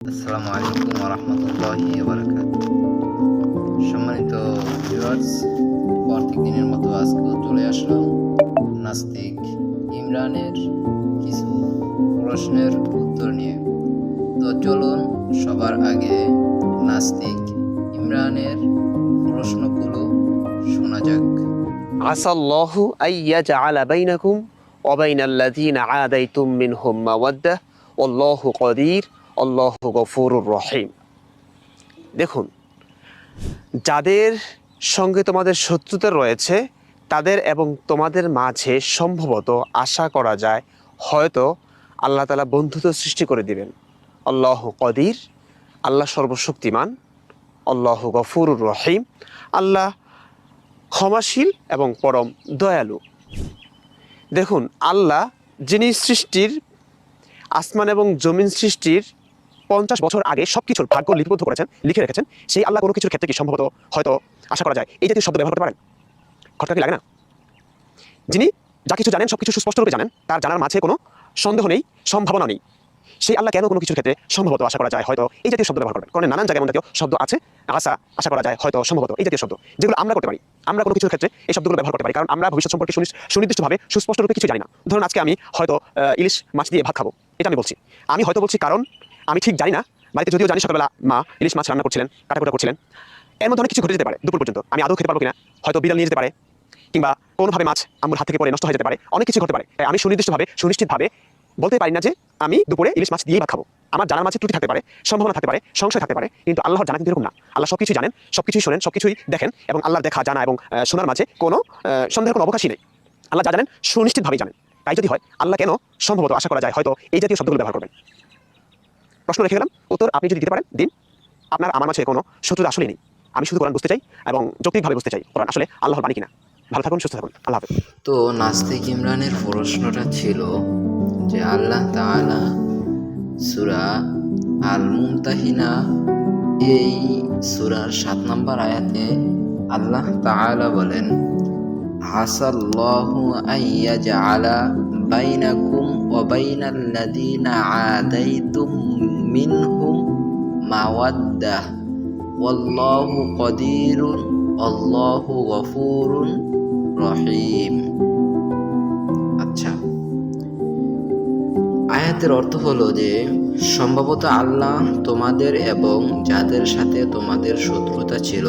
আসসালামু আলাইকুম রহমতুল্লাহি সম্মানিত ভিউয়ার্স প্রত্যেক দিনের মতো আজকেও চলে আসলাম নাস্তিক ইমরানের কিছু প্রশ্নের উত্তর নিয়ে। তো চলুন, সবার আগে নাস্তিক ইমরানের প্রশ্নগুলো শোনা যাক। আসাল্লাহু আইয়া জাআলা বাইনাকুম ওয়া বাইনাল্লাযীনা আদাইতুম মিনহুম মাওয়াদ্দাহ। ওয়াল্লাহু কদীর। আল্লাহ গফুরুর রহিম। দেখুন, যাদের সঙ্গে তোমাদের শত্রুতা রয়েছে, তাদের এবং তোমাদের মাঝে সম্ভবত আশা করা যায়, হয়তো আল্লাহ তালা বন্ধুত্ব সৃষ্টি করে দিবেন। আল্লাহ কদির, আল্লাহ সর্বশক্তিমান, আল্লাহ গফুরুর রহিম, আল্লাহ ক্ষমাশীল এবং পরম দয়ালু। দেখুন, আল্লাহ যিনি সৃষ্টির আসমান এবং জমিন সৃষ্টির পঞ্চাশ বছর আগে সব কিছুর ভাগ্য লিপিবদ্ধ করেছেন, লিখে রেখেছেন, সেই আল্লাহ কোনো কিছুর ক্ষেত্রে কি সম্ভবত হয়তো আশা করা যায়? এই জাতীয় শব্দ ব্যবহার করতে পারেন। খটকা কি, লাগে না? যিনি যা কিছু জানেন সব কিছু সুস্পষ্টরূপে জানেন, তার জানার মাঝে কোনো সন্দেহ নেই, সম্ভাবনা নেই। সেই আল্লাহ কেন কোনো কিছুর ক্ষেত্রে সম্ভবত আশা করা যায়? হয়তো এই জাতীয় শব্দ ব্যবহার করবেন। কারণ নানান জায়গায় এমন জাতীয় শব্দ আছে, আশা আশা করা যায়, হয়তো সম্ভবত এই জাতীয় শব্দ। যেগুলো আমরা করতে পারি। আমরা কোনো কিছুর ক্ষেত্রে এই শব্দগুলো ব্যবহার করতে পারি। কারণ আমরা ভবিষ্যৎ সম্পর্কে সুনি- সুনির্দিষ্টভাবে সুস্পষ্টরূপে কিছু জানি না। ধরুন আজকে আমি হয়তো ইলিশ মাছ দিয়ে ভাত খাব। এটা আমি বলছি। আমি হয়তো বলছি কারণ আমি ঠিক জানি না, বাড়িতে যদিও জানি সকালবেলা মা ইলিশ মাছ রান্না করছিলেন, কাটাকুটা করছিলেন, এর মধ্যে অনেক কিছু ঘটে যেতে পারে দুপুর পর্যন্ত। আমি আদৌ খেতে পারব কিনা, হয়তো বিড়াল নিয়ে যেতে পারে, কিংবা কোনোভাবে মাছ আমার হাত থেকে পড়ে, নষ্ট হয়ে যেতে পারে, অনেক কিছু ঘটতে পারে। তাই আমি সুনির্দিষ্টভাবে, সুনিশ্চিতভাবে বলতে পারি না যে আমি দুপুরে ইলিশ মাছ দিয়েই ভাত খাব। আমার জানার মাঝে ত্রুটি থাকতে পারে, সম্ভাবনা থাকতে পারে, সংশয় থাকতে পারে, কিন্তু আল্লাহর জানা কিন্তু এরকম না। আল্লাহ সব কিছুই জানেন সব কিছুই শোনেন সব কিছুই দেখেন, এবং আল্লাহর দেখা, জানা এবং শোনার মাঝে কোনো সন্দেহের কোনো অবকাশই নেই। আল্লাহ যা জানেন, সুনিশ্চিতভাবেই জানেন। তাই যদি হয়, আল্লাহ কেন সম্ভবত আশা করা যায়, হয়তো এই জাতীয় শব্দগুলো ব্যবহার করবেন। প্রশ্ন রেখে গেলাম। উত্তর আপনি যদি দিতে পারেন, দিন। আপনার, আমার মাঝে কোনো শত্রুতা আসলেই নেই। আমি শুধু কোরআন বুঝতে চাই এবং যৌক্তিকভাবে বুঝতে চাই কোরআন আসলে আল্লাহর বাণী কিনা। ভালো থাকুন, সুস্থ থাকুন। আল্লাহ হাফেজ। তো নাস্তিক ইমরানের প্রশ্নটা ছিল যে আল্লাহ তাআলা সুরা আল মুমতাহিনা এই সুরার সাত নম্বর আয়াতে আল্লাহ তাআলা বলেন, হাসাল্লাহু আইয়াজআলা বাইনাকুম ওয়া বাইনাল্লাযীনা আদাইতুম মিনহুম মাওয়াদ্দাহ ওয়াল্লাহু কদিরুন আল্লাহু গফুরুন রহিম আচ্ছা আয়াতের অর্থ হলো যে, সম্ভবত আল্লাহ তোমাদের এবং যাদের সাথে তোমাদের শত্রুতা ছিল,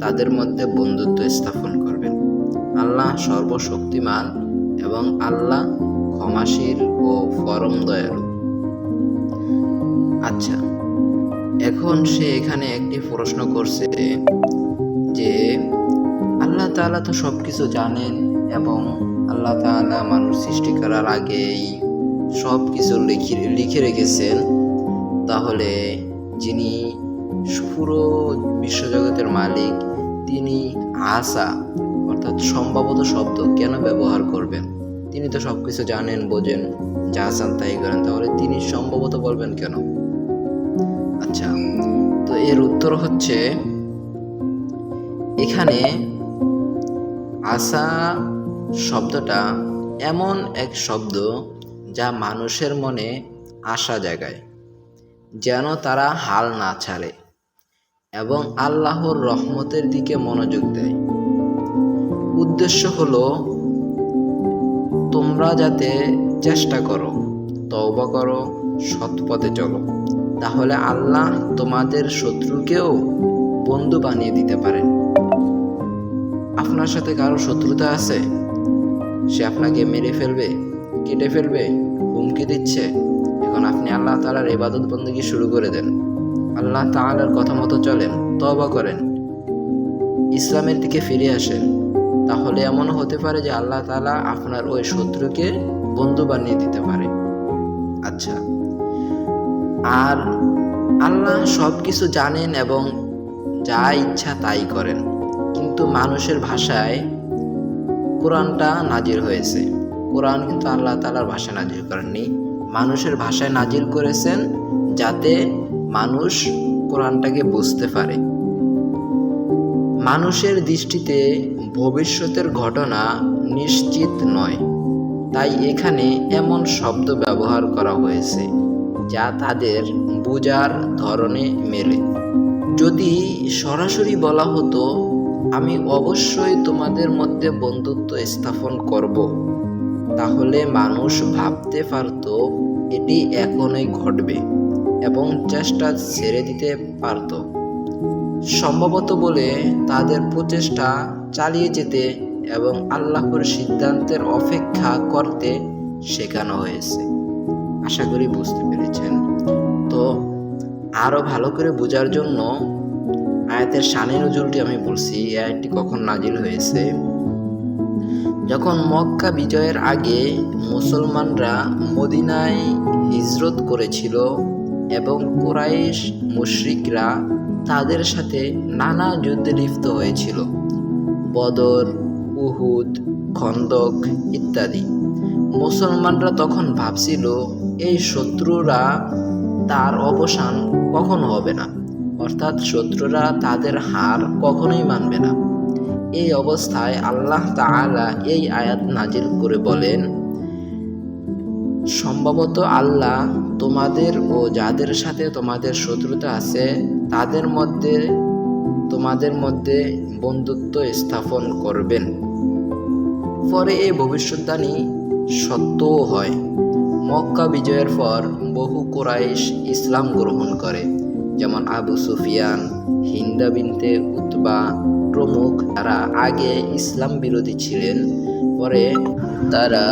তাদের মধ্যে বন্ধুত্ব স্থাপন করবেন। আল্লাহ সর্বশক্তিমান এবং আল্লাহ ক্ষমাশীল ও পরম দয়ালু। আচ্ছা। এখন সে এখানে একটি প্রশ্ন করছে যে, আল্লাহ তাআলা তো সব কিছু জানেন এবং আল্লাহ তাআলা মানুষ সৃষ্টি করার আগেই সব কিছু লিখে লিখে রেখেছেন। তাহলে যিনি পুরো বিশ্বজগতের মালিক, তিনি আশা, অর্থাৎ সম্ভবত শব্দ কেন ব্যবহার করবেন? তিনি তো সব কিছু জানেন, বোঝেন, যা চান তাই করেন। তাহলে তিনি সম্ভবত বলবেন কেন? আচ্ছা তো এর উত্তর হচ্ছে এখানে আশা শব্দটা এমন এক শব্দ যা মানুষের মনে আশা জাগায়, যেন তারা হাল না ছাড়ে এবং আল্লাহর রহমতের দিকে মনোযোগ দেয়। উদ্দেশ্য হলো, তোমরা যাতে চেষ্টা করো, তওবা করো সৎপথে চলো। তাহলে আল্লাহ তোমাদের শত্রুকেও বন্ধু বানিয়ে দিতে পারেন। আপনার সাথে কারও শত্রুতা আছে? সে আপনাকে মেরে ফেলবে, কেটে ফেলবে, হুমকি দিচ্ছে। এখন আপনি আল্লাহ তালার ইবাদত বন্দী শুরু করে দেন। আল্লাহ তাআলার কথা মতো চলেন তবা করেন। ইসলামের দিকে ফিরে আসেন। তাহলে এমনও হতে পারে যে আল্লাহ তালা আপনার ওই শত্রুকে বন্ধু বানিয়ে দিতে পারে। আচ্ছা। আর আল্লাহ সব কিছু জানেন এবং যা ইচ্ছা তাই করেন। কিন্তু মানুষের ভাষায় কোরআনটা নাজির হয়েছে। কোরআন কিন্তু আল্লাহ তালার ভাষায় নাজির করেননি। মানুষের ভাষায় নাজির করেছেন যাতে মানুষ কোরআনটাকে বুঝতে পারে। মানুষের দৃষ্টিতে ভবিষ্যতের ঘটনা নিশ্চিত নয়। তাই এখানে এমন শব্দ ব্যবহার করা হয়েছে। যা তাদের বোঝার ধরনে মেলে। যদি সরাসরি বলা হতো, আমি অবশ্যই তোমাদের মধ্যে বন্ধুত্ব স্থাপন করব, তাহলে মানুষ ভাবতে পারত, এটি এখনই ঘটবে এবং চেষ্টা ছেড়ে দিতে পারত। সম্ভবত বলে তাদের প্রচেষ্টা চালিয়ে যেতে এবং আল্লাহর সিদ্ধান্তের অপেক্ষা করতে শেখানো হয়েছে। আশা করি বুঝতে পেরেছেন। তো আরও ভালো করে বোঝার জন্য আয়াতের শানে নজরুলটি আমি বলছি, এই আয়াতটি কখন নাজিল হয়েছে? যখন মক্কা বিজয়ের আগে মুসলমানরা মদিনায় হিজরত করেছিল এবং কোরাইশ মুশরিকরা তাদের সাথে নানা যুদ্ধে লিপ্ত হয়েছিল। বদর, উহুদ, খন্দক ইত্যাদি। মুসলমানরা তখন ভাবছিল এই শত্রুরা তার অবসান কখন হবে না। অর্থাৎ শত্রুরা তাদের হার কখনোই মানবে না। এই অবস্থায় আল্লাহ তাআলা এই আয়াত নাজিল করে বলেন, সম্ভবত আল্লাহ তোমাদের ও যাদের সাথে তোমাদের শত্রুতা আছে, তাদের মধ্যে, তোমাদের মধ্যে বন্ধুত্ব স্থাপন করবেন। পরে এই ভবিষ্যদ্বাণী সত্যও হয়। মক্কা বিজয়ের পর বহু কোরাইশ ইসলাম গ্রহণ করে, যেমন Abu Sufyan, Hind bint Utba প্রমুখ তারা আগে ইসলাম বিরোধী ছিলেন, পরে তারা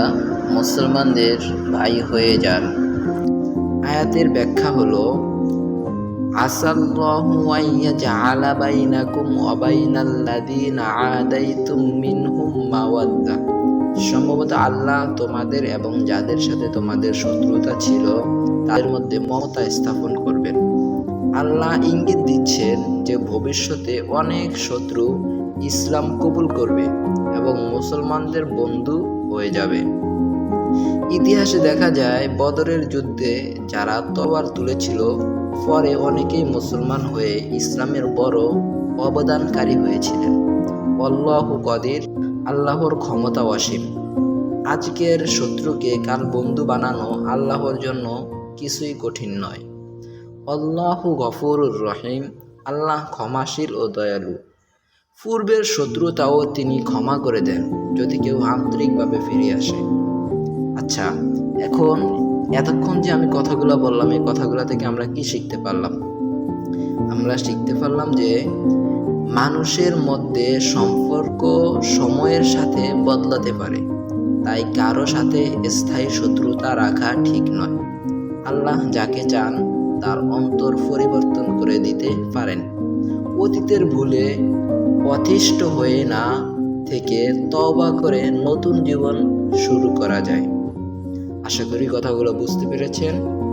মুসলমানদের ভাই হয়ে যান। আয়াতের ব্যাখ্যা হলো, আসাল্লাহু আইয়া সম্ভবত আল্লাহ তোমাদের এবং যাদের সাথে তোমাদের শত্রুতা ছিল, তাদের মধ্যে মমতা স্থাপন করবেন। আল্লাহ ইঙ্গিত দিচ্ছেন যে ভবিষ্যতে অনেক শত্রু ইসলাম কবুল করবে এবং মুসলমানদের বন্ধু হয়ে যাবে। ইতিহাসে দেখা যায়, বদরের যুদ্ধে যারা তবার তুলেছিল, পরে অনেকেই মুসলমান হয়ে ইসলামের বড় অবদানকারী হয়েছিলেন। অল্লাহ কদির আল্লাহর ক্ষমতা অসীম। আজকের শত্রুকে কাল বন্ধু বানানো আল্লাহর জন্য কিছুই কঠিন নয়। আল্লাহু গফুরুর রহিম, আল্লাহ ক্ষমাশীল ও দয়ালু। পূর্বের শত্রুতাও তিনি ক্ষমা করে দেন, যদি কেউ আন্তরিকভাবে ফিরে আসে। আচ্ছা এখন এতক্ষণ যে আমি কথাগুলো বললাম, এই কথাগুলো থেকে আমরা কি শিখতে পারলাম? আমরা শিখতে পারলাম যে মানুষের মধ্যে সম্পর্ক সময়ের সাথে বদলাতে পারে। তাই কারও সাথে স্থায়ী শত্রুতা রাখা ঠিক নয়। আল্লাহ যাকে চান, তার অন্তর পরিবর্তন করে দিতে পারেন। অতীতের ভুলে অতিষ্ঠ হয়ে না থেকে তওবা করে নতুন জীবন শুরু করা যায়। আশা করি কথাগুলো বুঝতে পেরেছেন।